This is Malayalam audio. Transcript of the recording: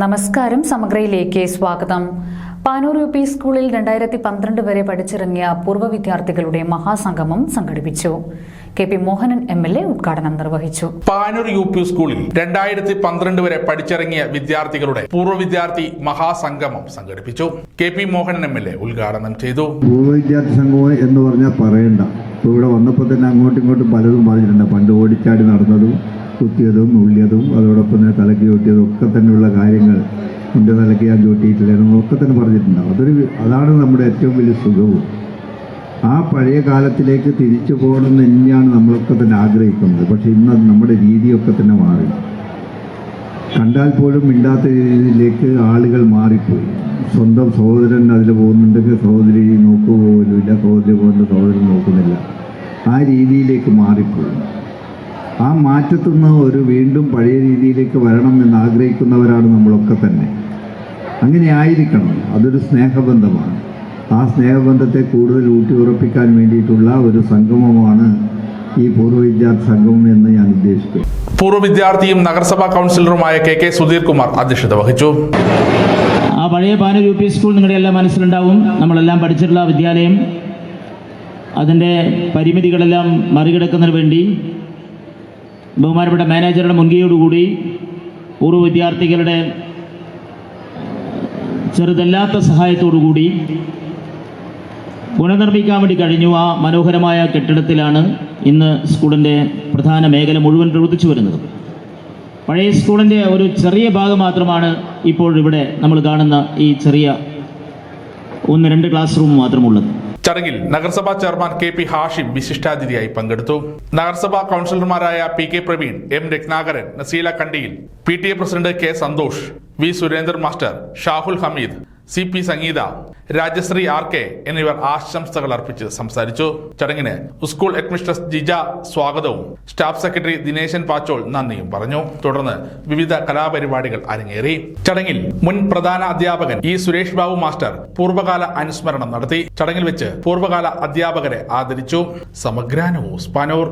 നമസ്കാരം സമഗ്രയിലേക്ക് സ്വാഗതം. പാനൂർ യു പി സ്കൂളിൽ രണ്ടായിരത്തി പന്ത്രണ്ട് വരെ പഠിച്ചിറങ്ങിയ പൂർവ വിദ്യാർത്ഥികളുടെ മഹാസംഗമം സംഘടിപ്പിച്ചു. K P Mohanan M L A ഉദ്ഘാടനം നിർവഹിച്ചു. പാനൂർ യു പി സ്കൂളിൽ രണ്ടായിരത്തി പന്ത്രണ്ട് വരെ പഠിച്ചിറങ്ങിയ വിദ്യാർത്ഥികളുടെ പൂർവ വിദ്യാർത്ഥി മഹാസംഗമം സംഘടിപ്പിച്ചു. K P Mohanan M L A ഉദ്ഘാടനം ചെയ്തു. പൂർവ വിദ്യാർത്ഥി സംഘം എന്ന് പറഞ്ഞാൽ പറയണ്ട. ഇവിടെ വന്നപ്പോൾ തന്നെ അങ്ങോട്ടും ഇങ്ങോട്ടും പലതും പറഞ്ഞിട്ടുണ്ട്. പണ്ട് ഓടിച്ചാടി നടന്നതും കുത്തിയതും ഉള്ളിയതും അതോടൊപ്പം തന്നെ തലയ്ക്ക് ചൂട്ടിയതും ഒക്കെ തന്നെയുള്ള കാര്യങ്ങൾ എന്റെ തലയ്ക്ക് ഞാൻ ചൂട്ടിയിട്ടില്ലായിരുന്നു ഒക്കെ തന്നെ പറഞ്ഞിട്ടുണ്ടാവും. അതൊരു അതാണ് നമ്മുടെ ഏറ്റവും വലിയ സുഖവും. ആ പഴയ കാലത്തിലേക്ക് തിരിച്ചു പോകണമെന്ന് തന്നെയാണ് നമ്മളൊക്കെ തന്നെ ആഗ്രഹിക്കുന്നത്. പക്ഷേ ഇന്ന് നമ്മുടെ രീതിയൊക്കെ തന്നെ മാറി. കണ്ടാൽ പോലും മിണ്ടാത്ത രീതിയിലേക്ക് ആളുകൾ മാറിപ്പോയി. സ്വന്തം സഹോദരൻ അതിൽ പോകുന്നുണ്ടെങ്കിൽ സഹോദരി നോക്കുക ഇല്ല സഹോദരി പോകുന്ന സഹോദരൻ നോക്കുന്നില്ല. ആ രീതിയിലേക്ക് മാറിപ്പോയി. ആ മാറ്റത്തുനിന്ന് ഒരു വീണ്ടും പഴയ രീതിയിലേക്ക് വരണം എന്ന് ആഗ്രഹിക്കുന്നവരാണ് നമ്മളൊക്കെ തന്നെ. അങ്ങനെ ആയിരിക്കണം. അതൊരു സ്നേഹബന്ധമാണ്. ആ സ്നേഹബന്ധത്തെ കൂടുതൽ ഊട്ടിയുറപ്പിക്കാൻ വേണ്ടിയിട്ടുള്ള ഒരു സംഗമമാണ് ഈ പൂർവ വിദ്യാർത്ഥി സംഗമം എന്ന് ഞാൻ ഉദ്ദേശിക്കുന്നു. പൂർവ വിദ്യാർത്ഥിയും നഗരസഭാ കൗൺസിലറുമായ കെ കെ സുധീർ കുമാർ അധ്യക്ഷത വഹിച്ചു. ആ പഴയ പാനൂർ യു പി സ്കൂൾ നിങ്ങളുടെ എല്ലാം മനസ്സിലുണ്ടാവും. നമ്മളെല്ലാം പഠിച്ചിട്ടുള്ള വിദ്യാലയം അതിന്റെ പരിമിതികളെല്ലാം മറികടക്കുന്നതിന് വേണ്ടി ബഹുമാനപ്പെട്ട മാനേജറുടെ മുൻകൈയോടുകൂടി പൂർവ വിദ്യാർത്ഥികളുടെ ചെറുതല്ലാത്ത സഹായത്തോടുകൂടി പുനർനിർമ്മിക്കാൻ വേണ്ടി കഴിഞ്ഞു ആ മനോഹരമായ കെട്ടിടത്തിലാണ് ഇന്ന് സ്കൂളിന്റെ പ്രധാന മേഖല മുഴുവൻ പ്രവർത്തിച്ചു വരുന്നത്. പഴയ സ്കൂളിന്റെ ഒരു ചെറിയ ഭാഗം മാത്രമാണ് ഇപ്പോൾ ഇവിടെ നമ്മൾ കാണുന്ന ഈ ചെറിയ ഒന്ന് രണ്ട് ക്ലാസ് റൂം മാത്രമുള്ളത്. ചടങ്ങിൽ നഗരസഭാ ചെയർമാൻ കെ പി ഹാഷിം വിശിഷ്ടാതിഥിയായി പങ്കെടുത്തു. നഗരസഭാ കൗൺസിലർമാരായ P K Praveen M Ratnakaran Naseela Kandiyil P T A president K Santhosh V Surendran master Shahul Hameed C P Sangeetha Rajashree R K എന്നിവർ ആശംസകൾ അർപ്പിച്ച് സംസാരിച്ചു. ചടങ്ങിന് സ്കൂൾ ഹെഡ്മിസ്ട്രസ് ജിജ സ്വാഗതവും സ്റ്റാഫ് സെക്രട്ടറി ദിനേശൻ പാച്ചോൾ നന്ദിയും പറഞ്ഞു. തുടർന്ന് വിവിധ കലാപരിപാടികൾ അരങ്ങേറി. ചടങ്ങിൽ മുൻ പ്രധാന അധ്യാപകൻ ഇ സുരേഷ് ബാബു മാസ്റ്റർ പൂർവകാല അനുസ്മരണം നടത്തി. ചടങ്ങിൽ വെച്ച് പൂർവകാല അധ്യാപകരെ ആദരിച്ചു. സമഗ്ര ന്യൂസ് പാനൂർ.